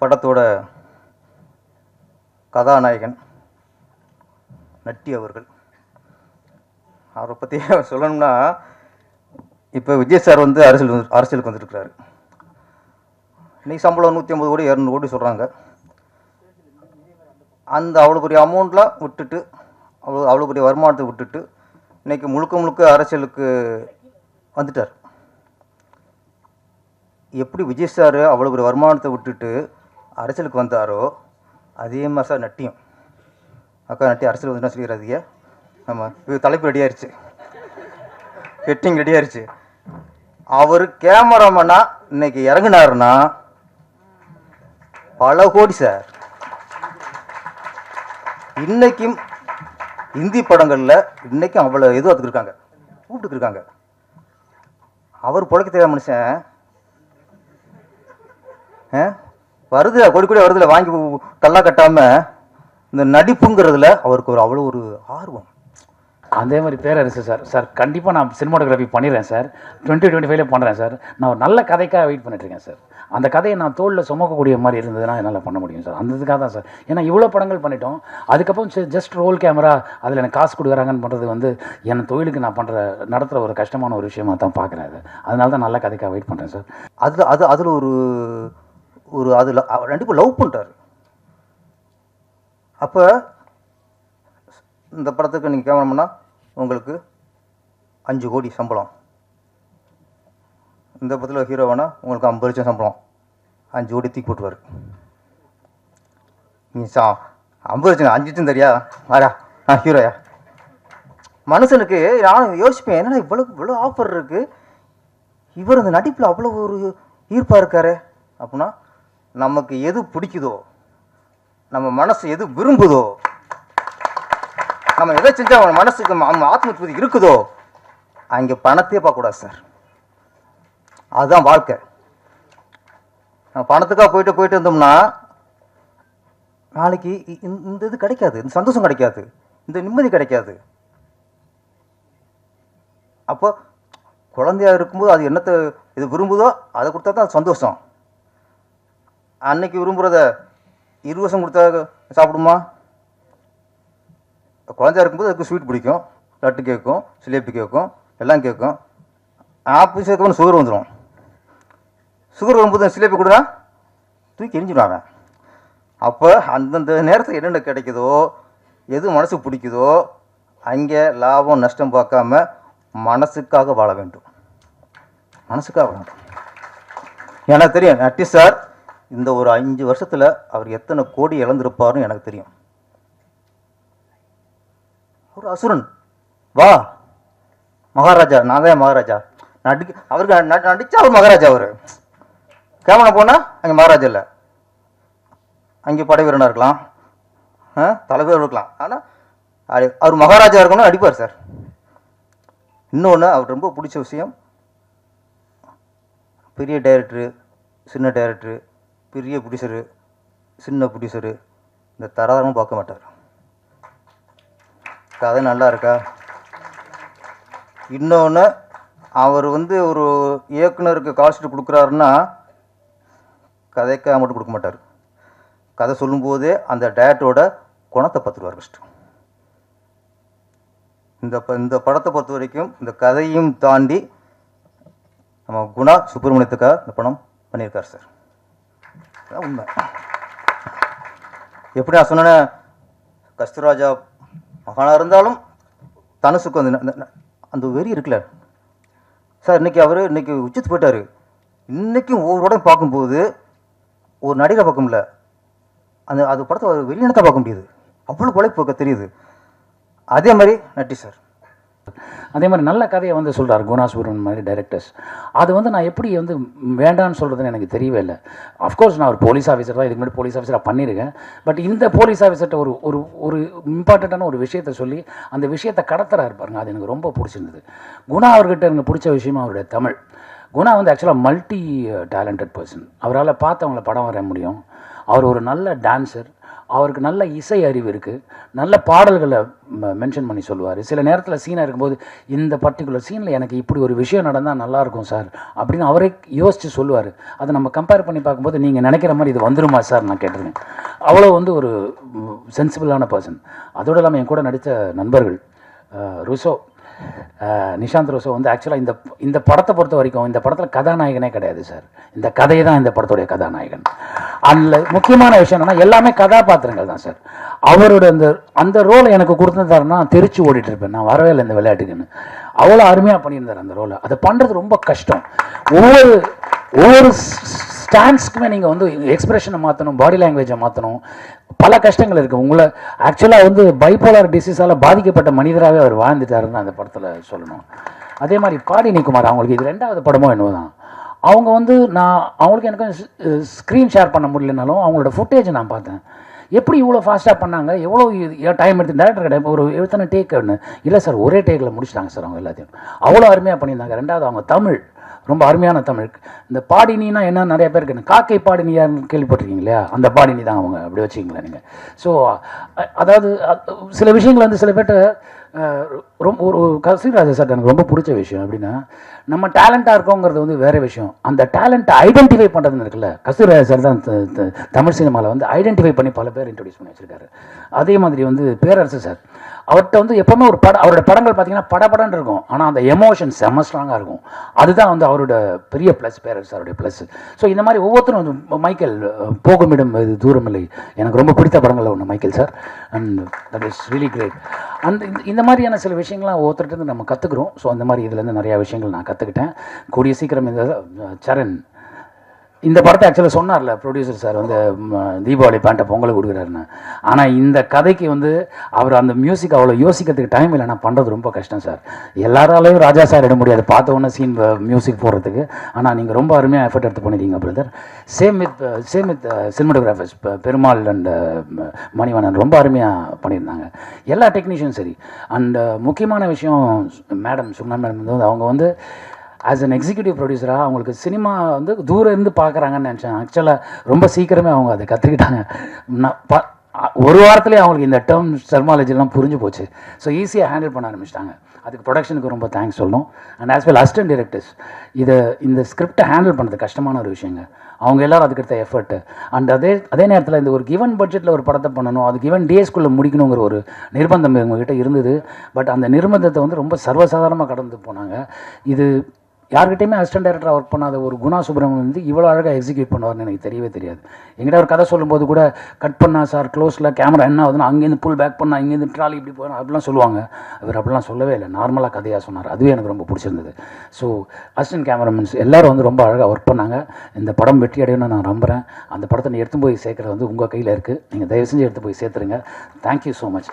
படத்தோட கதாநாயகன் நட்டி அவர்கள். அவரை பற்றி சொல்லணும்னா இப்போ விஜய் சார் வந்து அரசியல் வந்து- அரசியலுக்கு வந்துருக்கிறாரு. இன்றைக்கி சம்பளம் நூற்றி ஐம்பது கோடி இரநூறு கோடி சொல்கிறாங்க அந்த அவ்வளோ பெரிய அமௌண்ட்லாம் விட்டுட்டு அவ்வளோ அவ்வளோ பெரிய வருமானத்தை விட்டுட்டு இன்றைக்கி முழுக்க முழுக்க அரசியலுக்கு வந்துட்டார். எப்படி விஜய் சார் அவ்வளோ பெரிய வருமானத்தை விட்டுட்டு அரசியலுக்கு வந்தாரோ அதே மாதிரி சார் நட்டியும். அக்கா நட்டி அரசியல் வந்துட்டா சொல்லிடுறாதீங்க ஆமாம் இது தலைப்பு ரெடியாயிருச்சு ஹெட்டிங் ரெடியாயிருச்சு அவர் கேமராமேனா இன்னைக்கு இறங்குனாருன்னா பல கோடி சார் இன்னைக்கும் இந்தி படங்களில் இன்னைக்கும் அவ்வளோ இது இருக்காங்க. கூப்பிட்டுருக்காங்க அவர் பிழைக்க தேவை மனுஷன் ஆ? வருது கொடி கொடி வருதுல வாங்கி கல்லா கட்டாம. இந்த நடிப்புங்கிறதுல அவருக்கு ஒரு அவ்வளோ ஒரு ஆர்வம். அதே மாதிரி பேரரசு சார் சார் கண்டிப்பாக நான் சினிமாட்டோகிராஃபி பண்ணிடுறேன் சார். டுவெண்ட்டி டுவெண்ட்டி ஃபைவ்ல பண்ணுறேன் சார். நான் ஒரு நல்ல கதைக்காக வெயிட் பண்ணிட்டு இருக்கேன் சார். அந்த கதையை நான் தோளில் சுமக்கக்கூடிய மாதிரி இருந்ததுன்னா என்னால் பண்ண முடியும் சார். அந்த இதுக்காக தான் சார். ஏன்னா இவ்வளோ படங்கள் பண்ணிட்டோம். அதுக்கப்புறம் ஜஸ்ட் ரோல் கேமரா அதில் எனக்கு காசு கொடுக்குறாங்கன்னு பண்ணுறது வந்து என் தொழிலுக்கு நான் பண்ணுற நடத்துகிற ஒரு கஷ்டமான ஒரு விஷயமா தான் பார்க்குறேன் அது. அதனால தான் நல்ல கதைக்காக வெயிட் பண்ணுறேன் சார். அது அது அதில் ஒரு ஒரு அது ரெண்டு பேரும் லவ் பண்ணிட்டாரு அப்போ இந்த படத்துக்கு நீங்கள் கேமராமேனா உங்களுக்கு அஞ்சு கோடி சம்பளம். இந்த படத்தில் ஹீரோவானா உங்களுக்கு ஐம்பது லட்சம் சம்பளம். அஞ்சு கோடி தூக்கி போட்டுவார் நீ சா ஐம்பது லட்சம் அஞ்சு லட்சம் தெரியா? வாடா ஆ ஹீரோயா மனுஷனுக்கு நான் யோசிப்பேன் என்னடா இவ்வளோ இவ்வளோ ஆஃபர் இருக்குது இவர் இந்த நடிப்பில் அவ்வளோ ஒரு ஈர்ப்பாக இருக்காரு அப்படின்னா நமக்கு எது பிடிக்குதோ நம்ம மனசு எது விரும்புதோ நம்ம எதை செஞ்சால் நம்ம மனசுக்கு நம்ம ஆத்ம திருப்தி இருக்குதோ அங்கே பணத்தையே பார்க்கக்கூடாது சார். அதுதான் வாழ்க்கை. நம்ம பணத்துக்காக போயிட்டு போயிட்டு இருந்தோம்னா நாளைக்கு இ- இந்த- இது கிடைக்காது. இந்த சந்தோஷம் கிடைக்காது. இந்த நிம்மதி கிடைக்காது. அப்போ குழந்தையா இருக்கும்போது அது என்னத்தை இது விரும்புதோ அதை கொடுத்தா தான் சந்தோஷம். அன்னைக்கு விரும்புகிறத இரு வருஷம் கொடுத்தா சாப்பிடுமா? குழந்தையா இருக்கும்போது அதுக்கு ஸ்வீட் பிடிக்கும். லட்டு கேட்கும் சிலேபி கேட்கும் எல்லாம் கேட்கும் ஆஃபீஸ் சேர்க்கணும் சுகர் வந்துடும் சுகர் வரும்போது சிலேபி கொடுறா தூக்கி எரிஞ்சிடுவாங்க அப்போ அந்தந்த நேரத்தில் என்னென்ன கிடைக்குதோ எது மனசுக்கு பிடிக்குதோ அங்கே லாபம் நஷ்டம் பார்க்காம மனசுக்காக வாழ வேண்டும். மனசுக்காக வாழ வேண்டும். எனக்கு தெரியும் நட்டி சார் இந்த ஒரு அஞ்சு வருஷத்தில் அவர் எத்தனை கோடி இழந்திருப்பார்னு எனக்கு தெரியும். ஒரு அசுரன். வா. மகாராஜா நான் தான் மகாராஜா. நடி அவருக்கு ந- நடிச்சா அவர் மகாராஜா அவர். கேமரா போனால் அங்கே மகாராஜா இல்லை. அங்கே படை வீரனாக இருக்கலாம். ஆ, தலைவர் இருக்கலாம். ஆனால் அவர் மகாராஜா இருக்கணும் அடிப்பார் சார். இன்னொன்று அவர் ரொம்ப பிடிச்ச விஷயம் பெரிய டைரக்டரு சின்ன டைரக்டரு பெரிய ப்ரொடியூசரு சின்ன ப்ரொடியூசரு இந்த தராதரமும் பார்க்க மாட்டார். கதை நல்லா இருக்கா? இன்னொன்று அவர் வந்து ஒரு இயக்குனருக்கு காஸ்ட் கொடுக்குறாருன்னா கதைக்காக மட்டும் கொடுக்க மாட்டார். கதை சொல்லும்போதே அந்த டேரக்டரோட குணத்தை பார்த்துருவார் ஃபஸ்ட்டு இந்த ப இந்த படத்தை பொறுத்த வரைக்கும் இந்த கதையும் தாண்டி நம்ம குணா சுப்பிரமணியத்துக்காக இந்த படம் பண்ணியிருக்கார் சார் உண்மை. எப்படி நான் சொன்னேன்னா கஸ்தூராஜா மகானாக இருந்தாலும் தனுசுக்கு அந்த அந்த வெறி இருக்குல்ல. சார் இன்னைக்கு அவர் இன்னைக்கு உச்சத்து போயிட்டாரு. இன்னைக்கும் ஒவ்வொரு படம் பார்க்கும்போது ஒரு நடிகரை பார்க்க முடியல. அந்த அது படத்தை ஒரு வெளியினத்தை பார்க்க முடியுது. அவ்வளோ உழைப்பு தெரியுது. அதே மாதிரி நட்டி சார். அதே மாதிரி நல்ல கதையை வந்து சொல்கிறார் குணாசுரன் மாதிரி டைரக்டர்ஸ் அது வந்து நான் எப்படி வந்து வேண்டான்னு சொல்கிறதுன்னு எனக்கு தெரியவே இல்லை. அஃப்கோர்ஸ் நான் ஒரு போலீஸ் ஆஃபீஸர் தான் இதுக்கு முன்னாடி போலீஸ் ஆஃபீஸராக பண்ணியிருக்கேன். பட் இந்த போலீஸ் ஆஃபீஸர்கிட்ட ஒரு ஒரு ஒரு இம்பார்ட்டண்ட்டான ஒரு விஷயத்தை சொல்லி அந்த விஷயத்தை கடத்துறாரு பாருங்க. அது எனக்கு ரொம்ப பிடிச்சிருந்தது. குணா அவர்கிட்ட எனக்கு பிடிச்ச விஷயம் அவருடைய தமிழ். குணா வந்து ஆக்சுவலாக மல்டி டேலண்டட் பர்சன் அவரால் பார்த்து அவங்கள படம் வர முடியும். அவர் ஒரு நல்ல டான்ஸர் அவருக்கு நல்ல இசை அறிவு இருக்குது நல்ல பாடல்களை மென்ஷன் பண்ணி சொல்லுவார். சில நேரத்தில் சீனாக இருக்கும்போது இந்த பர்டிகுலர் சீனில் எனக்கு இப்படி ஒரு விஷயம் நடந்தால் நல்லாயிருக்கும் சார் அப்படின்னு அவரே யோசித்து சொல்லுவார். அதை நம்ம கம்பேர் பண்ணி பார்க்கும்போது நீங்கள் நினைக்கிற மாதிரி இது வந்துருமா சார் நான் கேட்டிருக்கேன் அவ்வளோ வந்து ஒரு சென்சிபிளான பர்சன் அதோடு இல்லாமல் என் கூட நடித்த நண்பர்கள் ருசோ நிஷாந்த் ரோசோ வந்து ஆக்சுவலாக இந்த இந்த படத்தை பொறுத்த வரைக்கும் இந்த படத்தில் கதாநாயகனே கிடையாது சார் இந்த கதையை தான் இந்த படத்துடைய கதாநாயகன். அதில் முக்கியமான விஷயம் என்னன்னா எல்லாமே கதாபாத்திரங்கள் தான் சார் அவரோட அந்த அந்த ரோலை எனக்கு கொடுத்துருந்தாருன்னா தெரிச்சு ஓடிட்டு இருப்பேன். நான் வரவே இல்லை இந்த விளையாட்டுக்குன்னு. அவ்வளோ அருமையாக பண்ணியிருந்தார் அந்த ரோலை அதை பண்ணுறது ரொம்ப கஷ்டம். ஒவ்வொரு ஒவ்வொரு ஸ்டாண்ட்ஸ்க்குமே நீங்கள் வந்து எக்ஸ்பிரஷனை மாற்றணும் பாடி லாங்குவேஜை மாற்றணும் பல கஷ்டங்கள் இருக்குது உங்களை ஆக்சுவலாக வந்து பைப்போலார் டிசீஸால் பாதிக்கப்பட்ட மனிதராகவே அவர் வாழ்ந்துட்டாருன்னு அந்த படத்தில் சொல்லணும். அதே மாதிரி பாடினி குமார் அவங்களுக்கு இது ரெண்டாவது படமோ என்னவோ தான். அவங்க வந்து நான் அவங்களுக்கு எனக்கு ஸ்க்ரீன் ஷேர் பண்ண முடியலனாலும் அவங்களோட ஃபுட்டேஜை நான் பார்த்தேன். எப்படி இவ்வளோ ஃபாஸ்ட்டாக பண்ணாங்க? எவ்வளோ டைம் எடுத்து டேரக்டர் கிடையாது ஒரு எத்தனை டேக்குன்னு இல்லை சார் ஒரே டேக்கில் முடிச்சிட்டாங்க சார் அவங்க எல்லாத்தையும். அவ்வளோ அருமையாக பண்ணியிருந்தாங்க. ரெண்டாவது அவங்க தமிழ். ரொம்ப அருமையான தமிழ். இந்த பாடினினா என்ன நிறைய பேருக்கு என்ன காக்கை பாடினியான்னு கேள்விப்பட்டிருக்கீங்க இல்லையா அந்த பாடினி தான் அவங்க அப்படி வச்சுக்கிங்களேன் நீங்கள் ஸோ அதாவது சில விஷயங்கள் வந்து சில பேர்ட்ட ரொம்ப ஒரு கசிராஜா சார் எனக்கு ரொம்ப பிடிச்ச விஷயம் அப்படின்னா நம்ம டேலண்ட்டாக இருக்கோங்கிறது வந்து வேற விஷயம். அந்த டேலண்ட்டை ஐடென்டிஃபை பண்ணுறதுன்னு இருக்குல்ல கசிராஜா சார் தான் த- தமிழ் சினிமாவில் வந்து ஐடென்டிஃபை பண்ணி பல பேர் இன்ட்ரடியூஸ் பண்ணி வச்சுருக்காரு. அதே மாதிரி வந்து பேரரசு சார். அவர்கிட்ட வந்து எப்பவுமே ஒரு படம் அவரோட படங்கள் பார்த்தீங்கன்னா படபடன்னு இருக்கும். ஆனால் அந்த எமோஷன் செம்ம ஸ்ட்ராங்காக இருக்கும். அதுதான் வந்து அவரோட பெரிய ப்ளஸ் பேரரசு அவருடைய ப்ளஸ் ஸோ இந்த மாதிரி ஒவ்வொருத்தரும் வந்து மைக்கேல் போகுமிடம் இது தூரமில்லை. எனக்கு ரொம்ப பிடித்த படங்களில் ஒன்று Michael sir. And that is really great அந்த இந்த- இந்த மாதிரியான சில விஷயங்கள்லாம் ஒவ்வொருத்தர்கிட்ட இருந்து நம்ம கற்றுக்குறோம் ஸோ அந்த மாதிரி இதுலேருந்து நிறையா விஷயங்கள் நான் கற்றுக்கிட்டேன் கூடிய சீக்கிரம் இந்த சரண் இந்த படத்தை ஆக்சுவலாக சொன்னார்ல ப்ரொடியூசர் சார் வந்து தீபாவளி பேண்ட்டை பொங்கலுக்கு கொடுக்குறாருன்னு. ஆனால் இந்த கதைக்கு வந்து அவர் அந்த மியூசிக் அவ்வளோ யோசிக்கிறதுக்கு டைம் இல்லை நான் பண்ணுறது ரொம்ப கஷ்டம் சார் எல்லாராலையும் ராஜா சார் இட முடியாது. பார்த்த உடனே சீன் மியூசிக் போடுறதுக்கு. ஆனால் நீங்கள் ரொம்ப அருமையாக எஃபர்ட் எடுத்து பண்ணிட்டீங்க brother same with same with cinematographers Perumal and Manivannan ரொம்ப அருமையாக பண்ணியிருந்தாங்க. எல்லா டெக்னீஷியன் சரி. அண்ட் முக்கியமான விஷயம் மேடம் சுகுணா மேடம் வந்து அவங்க வந்து ஆஸ் அன் எக்ஸிக்யூட்டிவ் ப்ரொடியூசராக அவங்களுக்கு சினிமா வந்து தூரம் இருந்து பார்க்குறாங்கன்னு நினச்சேன். ஆக்சுவலாக ரொம்ப சீக்கிரமே அவங்க அதை கற்றுக்கிட்டாங்க நான் ப ஒரு வாரத்துலேயே அவங்களுக்கு இந்த டேர்ம் டெர்மாலஜிலாம் புரிஞ்சு போச்சு. ஸோ ஈஸியாக ஹேண்டில் பண்ண ஆரம்பிச்சிட்டாங்க. அதுக்கு ப்ரொடக்ஷனுக்கு ரொம்ப தேங்க்ஸ் சொல்லணும். And as well assistant directors இதை இந்த ஸ்கிரிப்டை ஹேண்டில் பண்ணுறது கஷ்டமான ஒரு விஷயங்க. அவங்க எல்லாரும் அதுக்கடுத்த எஃபர்ட் அண்ட் அதே அதே நேரத்தில் இந்த ஒரு கிவன் பட்ஜெட்டில் ஒரு படத்தை பண்ணணும் அது கிவன் டேஸ்க்குள்ளே முடிக்கணுங்கிற ஒரு நிர்பந்தம் இவங்ககிட்ட இருந்தது. பட் அந்த நிர்பந்தத்தை வந்து ரொம்ப சர்வசாதாரணமாக கடந்து போனாங்க. இது யார்கிட்டையுமே அசிஸ்டன்ட் டைரக்டராக ஒர்க் பண்ணாத ஒரு குணா சுப்ரமணியம் வந்து இவ்வளோ அழகாக எக்ஸிக்யூட் பண்ணுவார்னு எனக்கு தெரியவே தெரியாது. எங்கிட்ட ஒரு கதை சொல்லும்போது கூட கட் பண்ணா சார் க்ளோஸில் கேமரா என்ன ஆகுதுன்னா அங்கேருந்து புல் பேக் பண்ணா இங்கேருந்து ட்ராலி இப்படி போகணும் அப்படிலாம் சொல்லுவாங்க. அவர் அப்படிலாம் சொல்லவே இல்லை. நார்மலாக கதையாக சொன்னார். அதுவே எனக்கு ரொம்ப பிடிச்சிருந்தது. ஸோ அசிஸ்டன்ட் கேமராமேன்ஸ் எல்லோரும் வந்து ரொம்ப அழகாக ஒர்க் பண்ணாங்க. இந்த படம் வெற்றி அடையணும்னு நான் நம்புகிறேன் அந்த படத்தை நீ எடுத்து போய் சேர்க்குறது வந்து உங்கள் கையில் இருக்குது நீங்கள் தயவு செஞ்சு எடுத்து போய் சேர்த்துருங்க. Thank you so much